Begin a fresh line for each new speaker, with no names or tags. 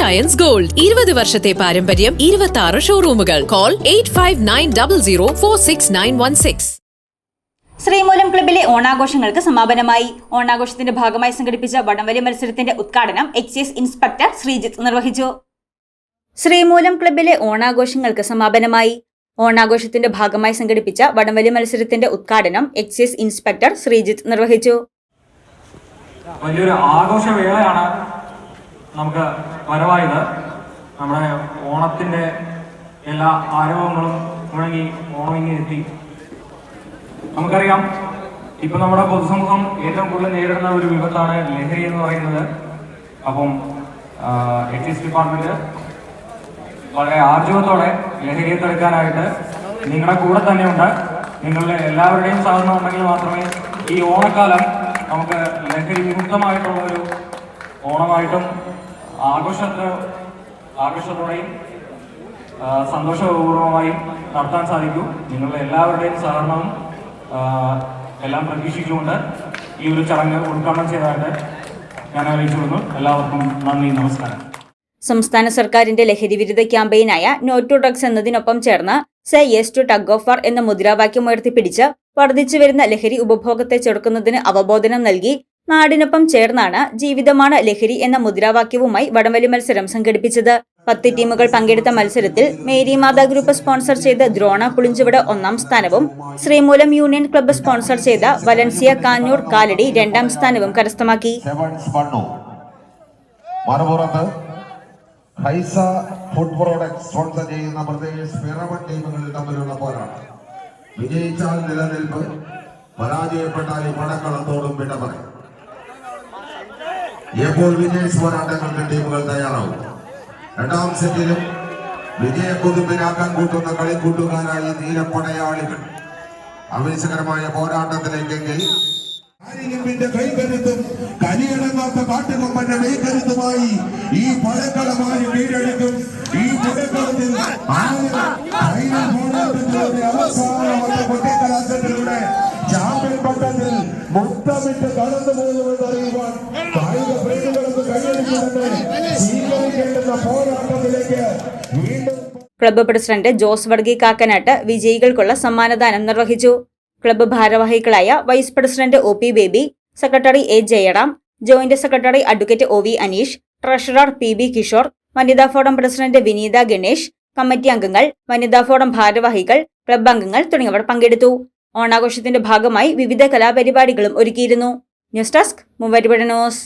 Ions gold ഇരുപത് വർഷത്തെ പാരമ്പര്യം ഇരുപത്തി ആറ് ഷോറൂമുകൾ call eight five nine double zero four six nine one six
Sreemoolam ക്ലബിലെ ഓണാഘോഷങ്ങൾക്ക് സമാപനമായി. ഓണാഘോഷത്തിന്റെ ഭാഗമായി സംഘടിപ്പിച്ച വടംവലി മത്സരത്തിന്റെ ഉദ്ഘാടനം എച്ച് എസ് ഇൻസ്പെക്ടർ ശ്രീജിത്ത് നിർവഹിച്ചു. ശ്രീമൂലം ക്ലബിലെ ഓണാഘോഷങ്ങൾക്ക് സമാപനമായി. ഓണാഘോഷത്തിന്റെ ഭാഗമായി സംഘടിപ്പിച്ച വടംവലി മത്സരത്തിന്റെ ഉദ്ഘാടനം എച്ച് എസ് ഇൻസ്പെക്ടർ ശ്രീജിത്ത് നിർവഹിച്ചു.
വലിയൊരു ആഘോഷവേളയാണ് നമുക്ക് വരവായത് നമ്മുടെ ഓണത്തിന്റെ എല്ലാ ആരവങ്ങളും മുഴങ്ങി ഓണം ഇങ്ങനെ എത്തി നമുക്കറിയാം ഇപ്പം നമ്മുടെ പൊതുസമൂഹം ഏറ്റവും കൂടുതൽ നേരിടുന്ന ഒരു വിപത്താണ് ലഹരി എന്ന് പറയുന്നത്. അപ്പം എക്സൈസ് ഡിപ്പാർട്ട്മെന്റ് വളരെ ആർജവത്തോടെ ലഹരിയെ തടുക്കാനായിട്ട് നിങ്ങളുടെ കൂടെ തന്നെയുണ്ട് നിങ്ങളുടെ എല്ലാവരുടെയും സഹകരണം ഉണ്ടെങ്കിൽ മാത്രമേ ഈ ഓണക്കാലം നമുക്ക് ലഹരി വിമുക്തമായിട്ടുള്ള ഒരു ഓണമായിട്ടും ആഘോഷത്തെ ആഘോഷത്തോടെയും സന്തോഷപൂർവമായും നടത്താൻ സാധിക്കൂ. നിങ്ങളുടെ എല്ലാവരുടെയും സഹകരണവും എല്ലാം പ്രതീക്ഷിച്ചുകൊണ്ട് ഈ ഒരു ചടങ്ങ് ഉദ്ഘാടനം ചെയ്തതായിട്ട് ഞാൻ അറിയിച്ചുകൊള്ളുന്നു. എല്ലാവർക്കും നന്ദി നമസ്കാരം.
സംസ്ഥാന സർക്കാരിന്റെ ലഹരി വിരുദ്ധ ക്യാമ്പയിനായ നോ ടു ഡ്രഗ്സ് എന്നതിനൊപ്പം ചേർന്ന് സെ യെസ് ടു ടഗ് ഓഫ് എന്ന മുദ്രാവാക്യം ഉയർത്തിപ്പിടിച്ച് വർദ്ധിച്ചു വരുന്ന ലഹരി ഉപഭോഗത്തെ ചെറുക്കുന്നതിന് അവബോധനം നൽകി നാടിനൊപ്പം ചേർന്നാണ് ജീവിതമാണ് ലഹരി എന്ന മുദ്രാവാക്യവുമായി വടംവലി മത്സരം സംഘടിപ്പിച്ചത്. പത്ത് ടീമുകൾ പങ്കെടുത്ത മത്സരത്തിൽ മേരി മാതാ ഗ്രൂപ്പ് സ്പോൺസർ ചെയ്ത ദ്രോണ പുളിഞ്ചുവട ഒന്നാം സ്ഥാനവും ശ്രീമൂലം യൂണിയൻ ക്ലബ്ബ് സ്പോൺസർ ചെയ്ത വലൻസിയ കാഞ്ഞൂർ കാലടി രണ്ടാം സ്ഥാനവും കരസ്ഥമാക്കി.
ഹൈസ ഫുഡ് പ്രോഡക്റ്റ് സ്പോൺസർ ചെയ്യുന്ന തമ്മിലുള്ള പോരാട്ടം. വിജയിച്ചാൽ പരാജയപ്പെട്ടാൽ പടക്കളത്തോടും വിട പറയും. എപ്പോൾ വിന്നേഴ്സ് പോരാട്ടങ്ങൾക്ക് ടീമുകൾ തയ്യാറാവും? രണ്ടാം സെറ്റിലും വിജയക്കുതുമ്പിനാക്കാൻ കൂട്ടുന്ന കളിക്കൂട്ടുകാരായി നീലപ്പടയാളികൾ. ആവേശകരമായ പോരാട്ടത്തിലേക്കെങ്കിൽ
കൈകരുത്തും കലിയടങ്ങാത്ത കാട്ടുകൊമ്പന്റെ കൈകരുത്തുമായി ഈ പഴക്കളമായി കീഴടക്കും ഈ പുഴക്കളത്തിൽ പോരാട്ടത്തിലേക്ക് വീണ്ടും
ക്ലബ്ബ് പ്രസിഡന്റ് ജോസ് വടകി കാക്കനാട്ട് വിജയികൾക്കുള്ള സമ്മാനദാനം നിർവഹിച്ചു. ക്ലബ്ബ് ഭാരവാഹികളായ vice president O P Baby secretary A Jayaram joint secretary advocate O V Aneesh treasurer P B Kishore വനിതാ forum president Vineetha Ganesh committee അംഗങ്ങൾ വനിതാ ഫോറം ഭാരവാഹികൾ ക്ലബ്ബ് അംഗങ്ങൾ തുടങ്ങിയവർ പങ്കെടുത്തു. ഓണാഘോഷത്തിന്റെ ഭാഗമായി വിവിധ കലാപരിപാടികളും ഒരുക്കിയിരുന്നു. News desk Muvattupuzha news.